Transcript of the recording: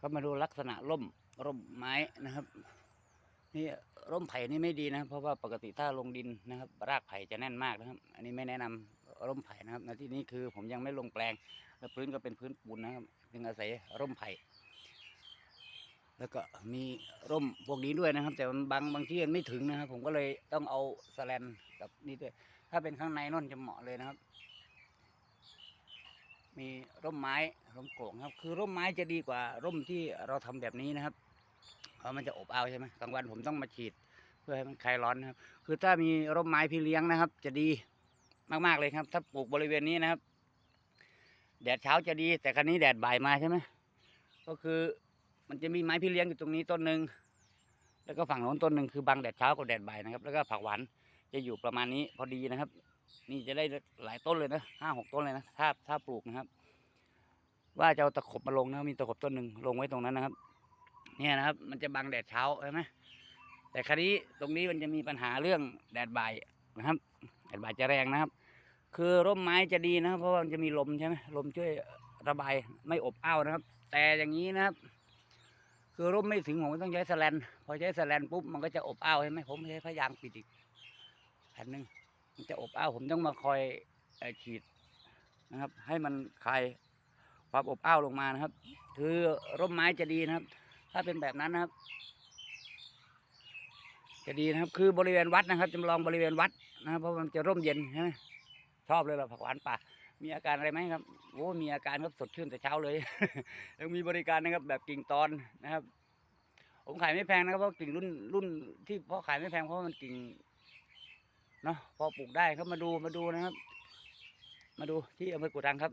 ก็มาดูลักษณะร่มร่มไม้นะครับ นี่ร่มไผ่นี่ไม่ดีนะ เพราะว่าปกติถ้าลงดินนะครับ รากไผ่จะแน่นมากนะครับ อันนี้ไม่แนะนำร่มไผ่นะครับในที่นี้คือผมยังไม่ลงแปลง แล้วพื้นก็เป็นพื้นปูนนะครับจึงอาศัยร่มไผ่แล้วก็มีร่มพวกนี้ด้วยนะครับ แต่มันบางบางที่มันไม่ถึงนะครับ ผมก็เลยต้องเอาสแลนกับนี่ด้วยถ้าเป็นข้างในนั่นจะเหมาะเลยนะครับ มีร่มไม้ร่มโก่งครับ คือร่มไม้จะดีกว่าร่มที่เราทำแบบนี้นะครับเพราะมันจะอบอ้าวใช่ไหมกลางวันผมต้องมาฉีด เพื่อให้มันคลายร้อนนะครับ คือถ้ามีร่มไม้พี่เลี้ยงนะครับ จะดีมากๆเลยครับ ถ้าปลูกบริเวณนี้นะครับ แดดเช้าจะดี แต่ครั้นี้แดดบ่ายมาใช่ไหมก็คือมันจะมีไม้พี่เลี้ยงอยู่ตรงนี้ต้นหนึ่งแล้วก็ฝั่งโน้นต้นหนึ่งคือบังแดดเช้ากับแดดบ่ายนะครับ แล้วก็ผักหวานจะอยู่ประมาณนี้พอดีนะครับ นี่จะได้หลายต้นเลยนะห้าหกต้นเลยนะถ้าถ้าปลูกนะครับ ว่าจะเอาตะขบมาลงนะมีตะขบต้นหนึ่งลงไว้ตรงนั้นนะครับ เนี่ยนะครับ มันจะบังแดดเช้าใช่ไหมแต่คราวนี้ตรงนี้มันจะมีปัญหาเรื่องแดดบ่ายนะครับแดดบ่ายจะแรงนะครับ คือร่มไม้จะดีนะครับ เพราะว่ามันจะมีลมใช่ไหมลมช่วยระบายไม่อบอ้าวนะครับ แต่อย่างนี้นะครับ คือร่มไม่ถึงผมก็ต้องใช้สแลนพอใช้สแลนปุ๊บมันก็จะอบอ้าวใช่ไหมผมใช้พยางปิดอีกแผ่นหนึ่ง มันจะอบอ้าวผมต้องมาคอยฉีดนะครับ ให้มันคลายความอบอ้าวลงมานะครับ คือร่มไม้จะดีนะครับ ถ้าเป็นแบบนั้นนะครับ จะดีนะครับ คือบริเวณวัดนะครับจำลองบริเวณวัดนะครับเพราะมันจะร่มเย็นใช่ไหมชอบเลยเราผักหวานป่ามีอาการอะไรไหมครับโอ้มีอาการครับสดชื่นแต่เช้าเลยยังมีบริการนะครับ แบบกิ่งตอนนะครับ ผมขายไม่แพงนะครับเพราะกิ่งรุ่นรุ่นที่เพราะขายไม่แพงเพราะมันกิ่ง เนาะพอปลูกได้ครับมาดูมาดูนะครับ มาดูที่อำเภอกุดังครับ